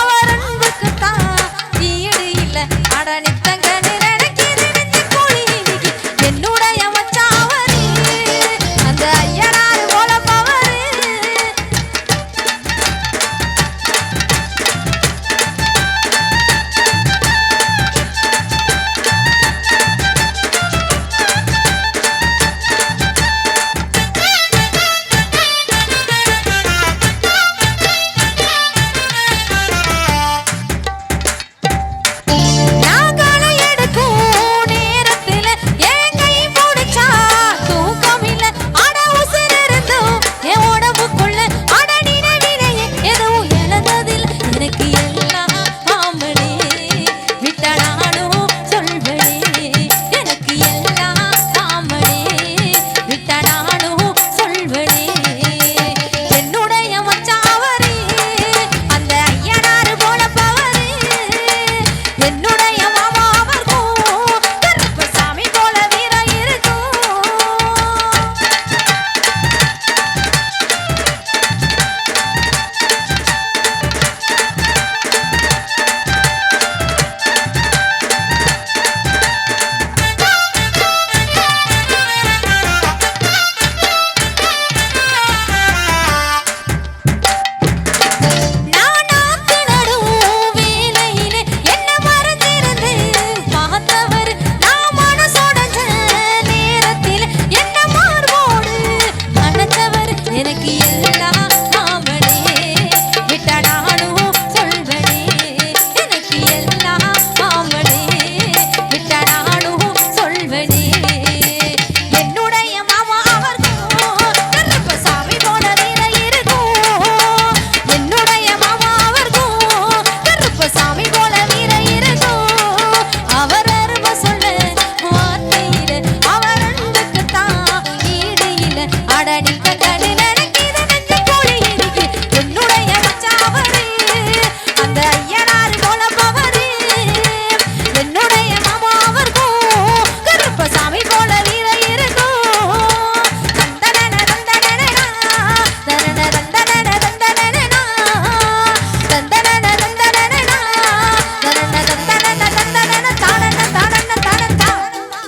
அவர் அன்புக்குத்தான் ஈடு இல்லை. அடனித்தங்க பாடடி